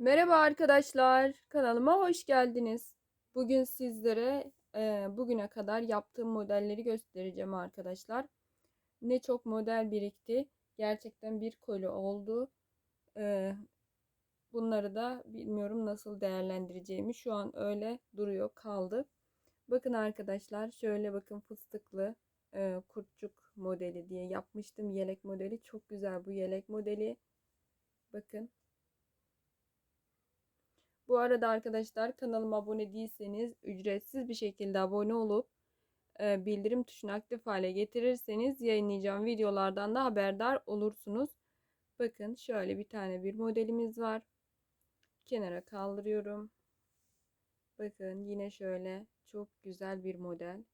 Merhaba arkadaşlar, kanalıma hoş geldiniz. Bugün sizlere e, bugüne kadar yaptığım modelleri göstereceğim arkadaşlar. Ne çok model birikti. Gerçekten bir koli oldu. E, bunları da bilmiyorum nasıl değerlendireceğimi. Şu an öyle duruyor kaldı. Bakın arkadaşlar şöyle bakın fıstıklı e, kurtçuk modeli diye yapmıştım. Yelek modeli çok güzel bu yelek modeli. Bakın. Bu arada arkadaşlar kanalıma abone değilseniz ücretsiz bir şekilde abone olup e, bildirim tuşunu aktif hale getirirseniz yayınlayacağım videolardan da haberdar olursunuz. Bakın şöyle bir tane bir modelimiz var. Kenara kaldırıyorum. Bakın yine şöyle çok güzel bir model.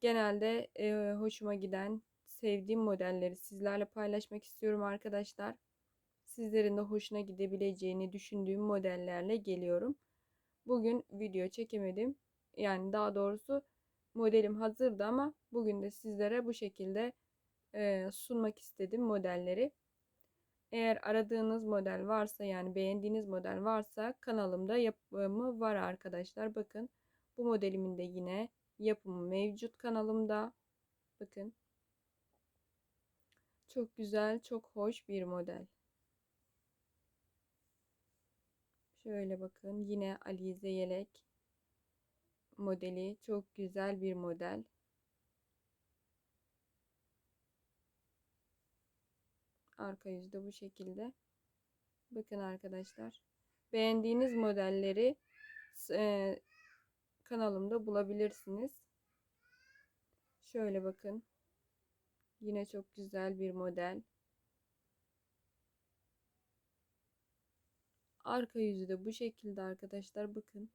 Genelde e, hoşuma giden, sevdiğim modelleri sizlerle paylaşmak istiyorum arkadaşlar sizlerin de hoşuna gidebileceğini düşündüğüm modellerle geliyorum. Bugün video çekemedim. Yani daha doğrusu modelim hazırdı ama bugün de sizlere bu şekilde e, sunmak istedim modelleri. Eğer aradığınız model varsa yani beğendiğiniz model varsa kanalımda yapımı var arkadaşlar. Bakın bu modelimin de yine yapımı mevcut kanalımda. Bakın. Çok güzel, çok hoş bir model. Şöyle bakın yine Alize yelek modeli çok güzel bir model. Arka yüzde bu şekilde. Bakın arkadaşlar. Beğendiğiniz modelleri e, kanalımda bulabilirsiniz. Şöyle bakın. Yine çok güzel bir model. Arka yüzü de bu şekilde arkadaşlar bakın.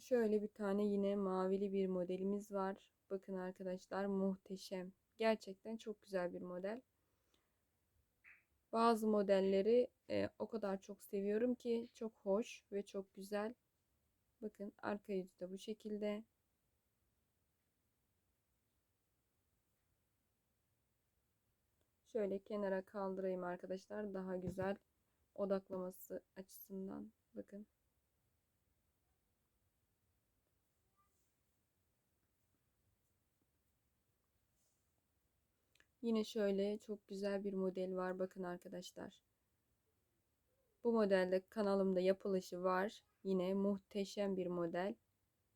Şöyle bir tane yine mavili bir modelimiz var. Bakın arkadaşlar muhteşem. Gerçekten çok güzel bir model. Bazı modelleri e, o kadar çok seviyorum ki çok hoş ve çok güzel. Bakın arka yüzü de bu şekilde. Şöyle kenara kaldırayım arkadaşlar. Daha güzel odaklaması açısından. Bakın. Yine şöyle çok güzel bir model var. Bakın arkadaşlar. Bu modelde kanalımda yapılışı var. Yine muhteşem bir model.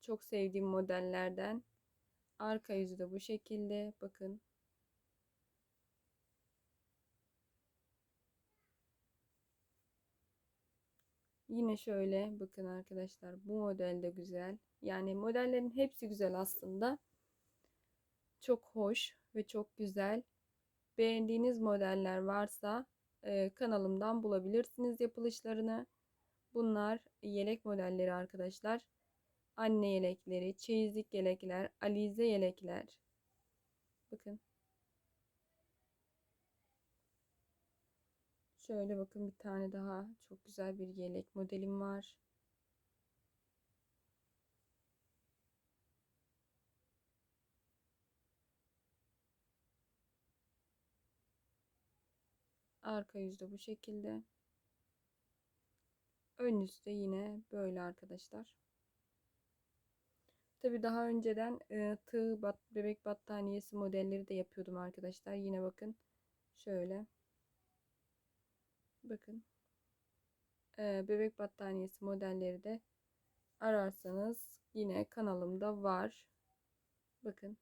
Çok sevdiğim modellerden. Arka yüzü de bu şekilde. Bakın. Yine şöyle bakın arkadaşlar bu model de güzel. Yani modellerin hepsi güzel aslında. Çok hoş ve çok güzel. Beğendiğiniz modeller varsa e, kanalımdan bulabilirsiniz yapılışlarını. Bunlar yelek modelleri arkadaşlar. Anne yelekleri, çeyizlik yelekler, alize yelekler. Bakın. Şöyle bakın bir tane daha çok güzel bir yelek modelim var. Arka yüzde bu şekilde. Ön yüzde yine böyle arkadaşlar. Tabi daha önceden e, tığ bat, bebek battaniyesi modelleri de yapıyordum arkadaşlar. Yine bakın şöyle. Bakın. Ee, bebek battaniyesi modelleri de ararsanız yine kanalımda var. Bakın.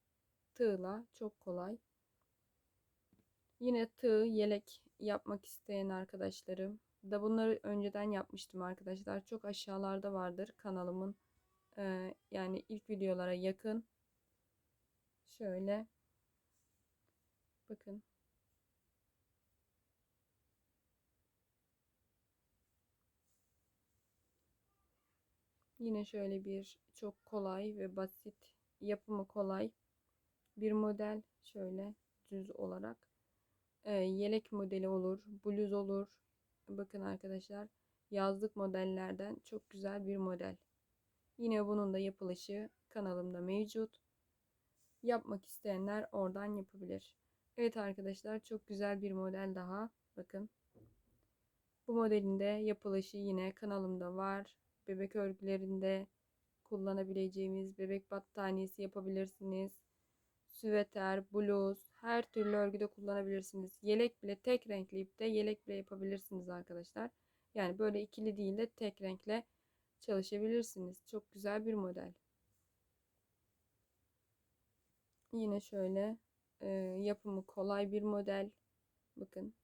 Tığla çok kolay. Yine tığ yelek yapmak isteyen arkadaşlarım da bunları önceden yapmıştım arkadaşlar. Çok aşağılarda vardır kanalımın. Ee, yani ilk videolara yakın. Şöyle. Bakın. Yine şöyle bir çok kolay ve basit yapımı kolay bir model şöyle düz olarak ee, yelek modeli olur bluz olur bakın arkadaşlar yazlık modellerden çok güzel bir model yine bunun da yapılışı kanalımda mevcut Yapmak isteyenler oradan yapabilir. Evet arkadaşlar çok güzel bir model daha. Bakın. Bu modelin de yapılışı yine kanalımda var. Bebek örgülerinde kullanabileceğimiz bebek battaniyesi yapabilirsiniz. Süveter, bluz, her türlü örgüde kullanabilirsiniz. Yelek bile tek renkli ipte yelek bile yapabilirsiniz arkadaşlar. Yani böyle ikili değil de tek renkle çalışabilirsiniz. Çok güzel bir model. Yine şöyle e, yapımı kolay bir model. Bakın.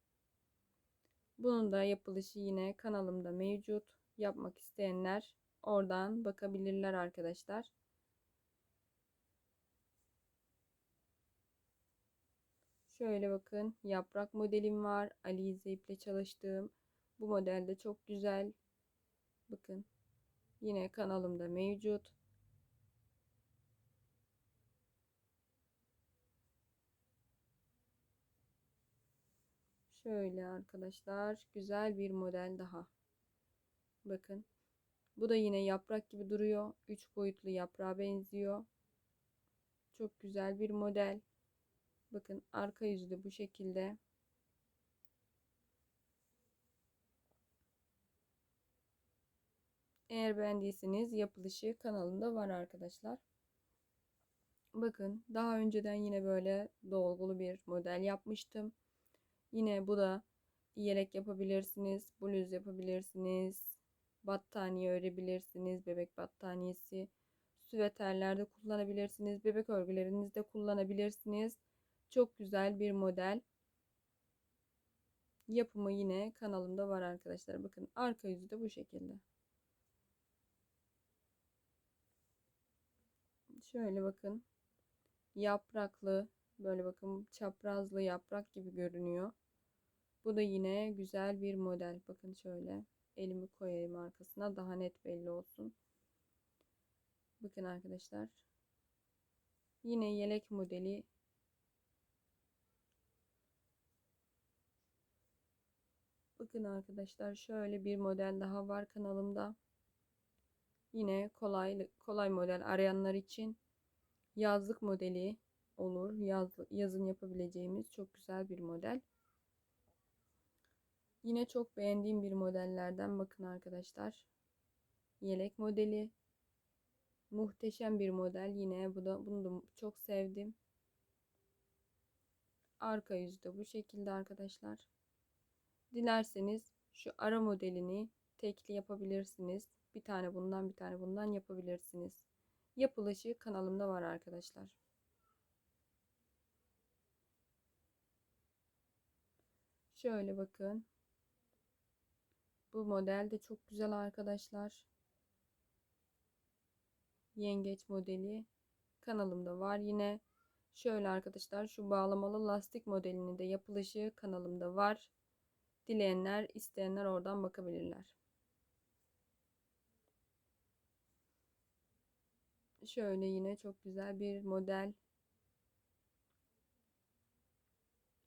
Bunun da yapılışı yine kanalımda mevcut. Yapmak isteyenler oradan bakabilirler arkadaşlar. Şöyle bakın yaprak modelim var. Alize iple çalıştığım. Bu model de çok güzel. Bakın. Yine kanalımda mevcut. Şöyle arkadaşlar güzel bir model daha. Bakın. Bu da yine yaprak gibi duruyor. 3 boyutlu yaprağa benziyor. Çok güzel bir model. Bakın arka yüzü de bu şekilde. Eğer beğendiyseniz yapılışı kanalımda var arkadaşlar. Bakın daha önceden yine böyle dolgulu bir model yapmıştım. Yine bu da yelek yapabilirsiniz, bluz yapabilirsiniz, battaniye örebilirsiniz, bebek battaniyesi, süveterlerde kullanabilirsiniz, bebek örgülerinizde kullanabilirsiniz. Çok güzel bir model. Yapımı yine kanalımda var arkadaşlar. Bakın arka yüzü de bu şekilde. Şöyle bakın. Yapraklı böyle bakın çaprazlı yaprak gibi görünüyor. Bu da yine güzel bir model. Bakın şöyle elimi koyayım arkasına daha net belli olsun. Bakın arkadaşlar. Yine yelek modeli Bakın arkadaşlar şöyle bir model daha var kanalımda. Yine kolay kolay model arayanlar için yazlık modeli olur. Yaz, yazın yapabileceğimiz çok güzel bir model. Yine çok beğendiğim bir modellerden bakın arkadaşlar. Yelek modeli. Muhteşem bir model yine bu da bunu da çok sevdim. Arka yüzü de bu şekilde arkadaşlar. Dilerseniz şu ara modelini tekli yapabilirsiniz. Bir tane bundan bir tane bundan yapabilirsiniz. Yapılışı kanalımda var arkadaşlar. Şöyle bakın. Bu model de çok güzel arkadaşlar. Yengeç modeli kanalımda var yine. Şöyle arkadaşlar şu bağlamalı lastik modelini de yapılışı kanalımda var. Dileyenler, isteyenler oradan bakabilirler. Şöyle yine çok güzel bir model.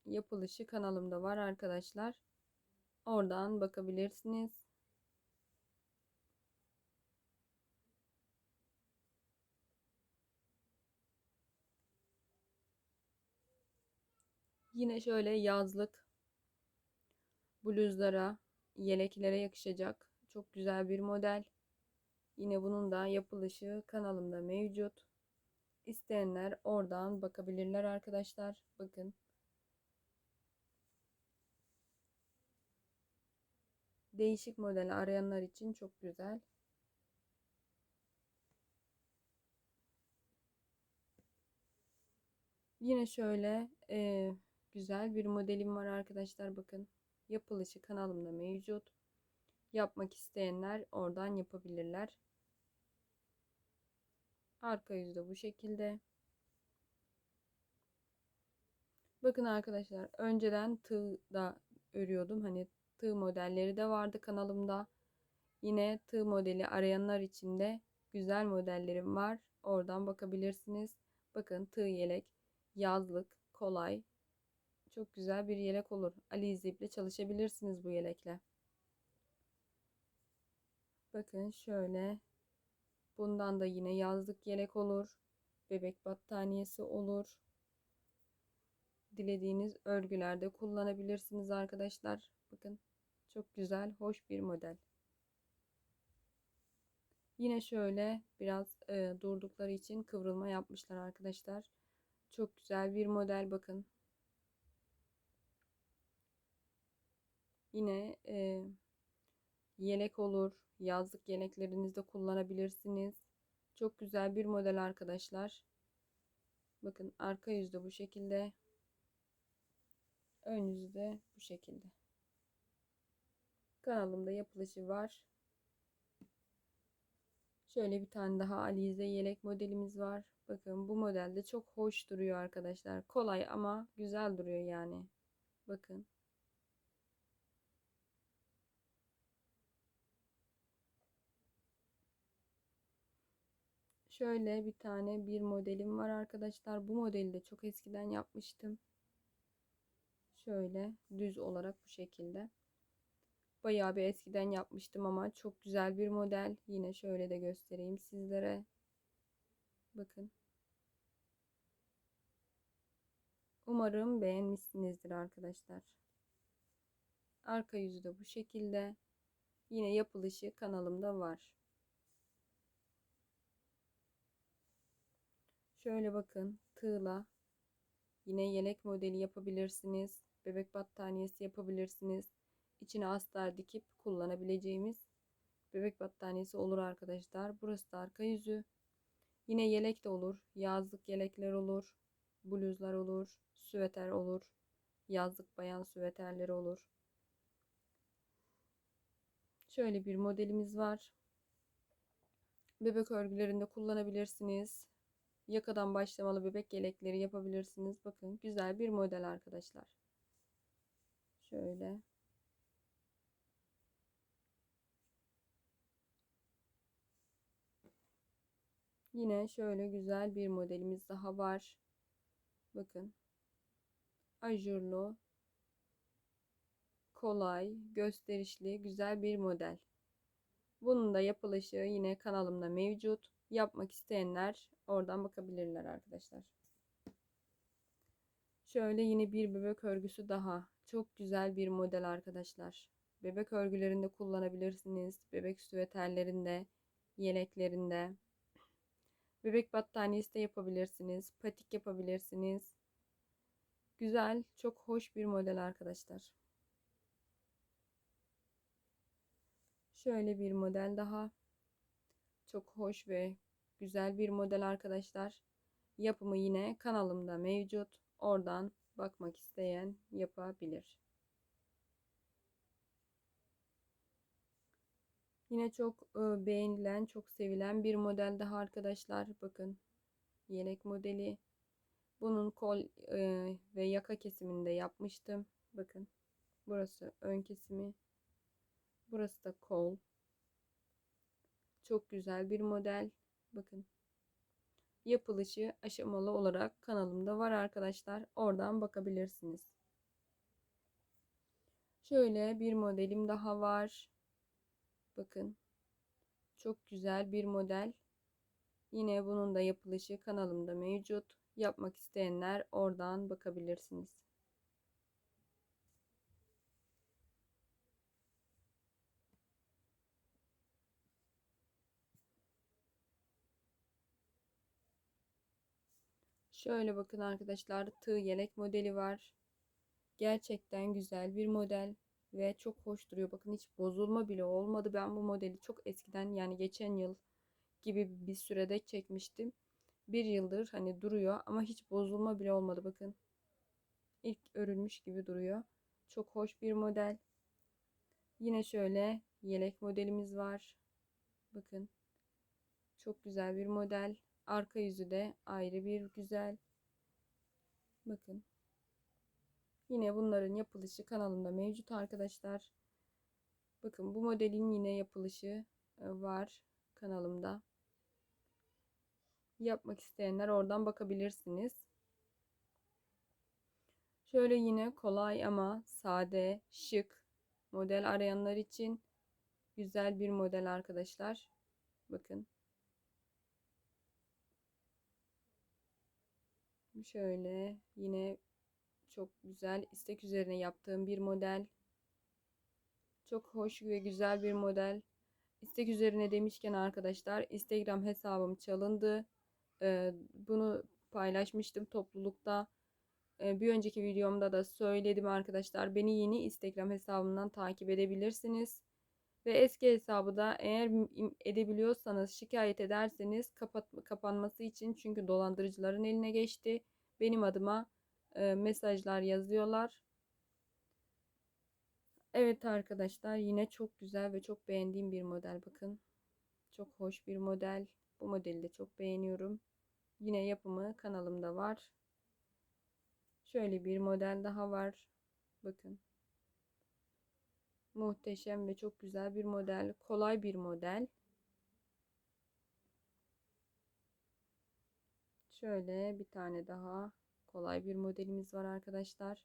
Yapılışı kanalımda var arkadaşlar. Oradan bakabilirsiniz. Yine şöyle yazlık bluzlara, yeleklere yakışacak çok güzel bir model. Yine bunun da yapılışı kanalımda mevcut. İsteyenler oradan bakabilirler arkadaşlar. Bakın. Değişik model arayanlar için çok güzel. Yine şöyle e, güzel bir modelim var arkadaşlar. Bakın yapılışı kanalımda mevcut. Yapmak isteyenler oradan yapabilirler. Arka yüzü de bu şekilde. Bakın arkadaşlar önceden tığ da örüyordum. Hani tığ modelleri de vardı kanalımda. Yine tığ modeli arayanlar için de güzel modellerim var. Oradan bakabilirsiniz. Bakın tığ yelek, yazlık, kolay. Çok güzel bir yelek olur. Ali iple çalışabilirsiniz bu yelekle. Bakın şöyle. Bundan da yine yazlık yelek olur. bebek battaniyesi olur. Dilediğiniz örgülerde kullanabilirsiniz arkadaşlar. Bakın çok güzel, hoş bir model. Yine şöyle biraz e, durdukları için kıvrılma yapmışlar arkadaşlar. Çok güzel bir model bakın. Yine e, yelek olur. Yazlık yeleklerinizde kullanabilirsiniz. Çok güzel bir model arkadaşlar. Bakın arka yüzde bu şekilde. Ön yüzde bu şekilde. Kanalımda yapılışı var. Şöyle bir tane daha Alize yelek modelimiz var. Bakın bu modelde çok hoş duruyor arkadaşlar. Kolay ama güzel duruyor yani. Bakın. Şöyle bir tane bir modelim var arkadaşlar. Bu modeli de çok eskiden yapmıştım. Şöyle düz olarak bu şekilde. Bayağı bir eskiden yapmıştım ama çok güzel bir model. Yine şöyle de göstereyim sizlere. Bakın. Umarım beğenmişsinizdir arkadaşlar. Arka yüzü de bu şekilde. Yine yapılışı kanalımda var. Şöyle bakın tığla yine yelek modeli yapabilirsiniz. Bebek battaniyesi yapabilirsiniz. İçine astar dikip kullanabileceğimiz bebek battaniyesi olur arkadaşlar. Burası da arka yüzü. Yine yelek de olur. Yazlık yelekler olur. Bluzlar olur. Süveter olur. Yazlık bayan süveterleri olur. Şöyle bir modelimiz var. Bebek örgülerinde kullanabilirsiniz. Yakadan başlamalı bebek yelekleri yapabilirsiniz. Bakın güzel bir model arkadaşlar. Şöyle. Yine şöyle güzel bir modelimiz daha var. Bakın. Ajurlu. Kolay, gösterişli, güzel bir model. Bunun da yapılışı yine kanalımda mevcut. Yapmak isteyenler oradan bakabilirler arkadaşlar. Şöyle yine bir bebek örgüsü daha. Çok güzel bir model arkadaşlar. Bebek örgülerinde kullanabilirsiniz. Bebek süveterlerinde, yeleklerinde. Bebek battaniyesi de yapabilirsiniz. Patik yapabilirsiniz. Güzel, çok hoş bir model arkadaşlar. Şöyle bir model daha. Çok hoş ve güzel bir model arkadaşlar. Yapımı yine kanalımda mevcut. Oradan bakmak isteyen yapabilir. Yine çok beğenilen, çok sevilen bir model daha arkadaşlar. Bakın yelek modeli. Bunun kol ve yaka kesiminde yapmıştım. Bakın burası ön kesimi. Burası da kol. Çok güzel bir model. Bakın. Yapılışı aşamalı olarak kanalımda var arkadaşlar. Oradan bakabilirsiniz. Şöyle bir modelim daha var. Bakın. Çok güzel bir model. Yine bunun da yapılışı kanalımda mevcut. Yapmak isteyenler oradan bakabilirsiniz. Şöyle bakın arkadaşlar tığ yelek modeli var. Gerçekten güzel bir model ve çok hoş duruyor. Bakın hiç bozulma bile olmadı. Ben bu modeli çok eskiden yani geçen yıl gibi bir sürede çekmiştim. Bir yıldır hani duruyor ama hiç bozulma bile olmadı. Bakın ilk örülmüş gibi duruyor. Çok hoş bir model. Yine şöyle yelek modelimiz var. Bakın çok güzel bir model. Arka yüzü de ayrı bir güzel. Bakın. Yine bunların yapılışı kanalımda mevcut arkadaşlar. Bakın bu modelin yine yapılışı e, var kanalımda. Yapmak isteyenler oradan bakabilirsiniz. Şöyle yine kolay ama sade, şık model arayanlar için güzel bir model arkadaşlar. Bakın. Şöyle yine çok güzel istek üzerine yaptığım bir model. Çok hoş ve güzel bir model. İstek üzerine demişken arkadaşlar Instagram hesabım çalındı. Ee, bunu paylaşmıştım toplulukta. Ee, bir önceki videomda da söyledim arkadaşlar. Beni yeni Instagram hesabımdan takip edebilirsiniz. Ve eski hesabı da eğer edebiliyorsanız şikayet ederseniz kapat kapanması için çünkü dolandırıcıların eline geçti. Benim adıma mesajlar yazıyorlar. Evet arkadaşlar yine çok güzel ve çok beğendiğim bir model bakın. Çok hoş bir model. Bu modeli de çok beğeniyorum. Yine yapımı kanalımda var. Şöyle bir model daha var. Bakın. Muhteşem ve çok güzel bir model. Kolay bir model. Şöyle bir tane daha kolay bir modelimiz var arkadaşlar.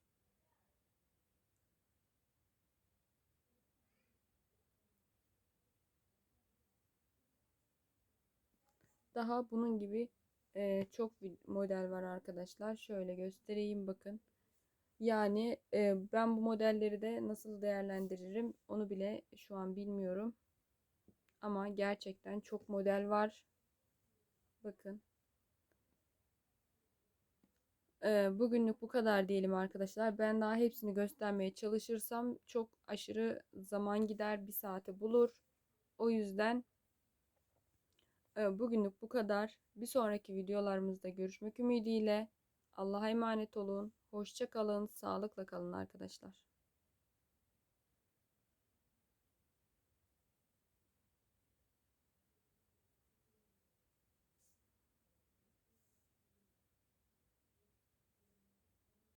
Daha bunun gibi e, çok model var arkadaşlar. Şöyle göstereyim bakın. Yani e, ben bu modelleri de nasıl değerlendiririm onu bile şu an bilmiyorum. Ama gerçekten çok model var. Bakın. Bugünlük bu kadar diyelim arkadaşlar. Ben daha hepsini göstermeye çalışırsam çok aşırı zaman gider. Bir saate bulur. O yüzden bugünlük bu kadar. Bir sonraki videolarımızda görüşmek ümidiyle. Allah'a emanet olun. Hoşça kalın. Sağlıkla kalın arkadaşlar.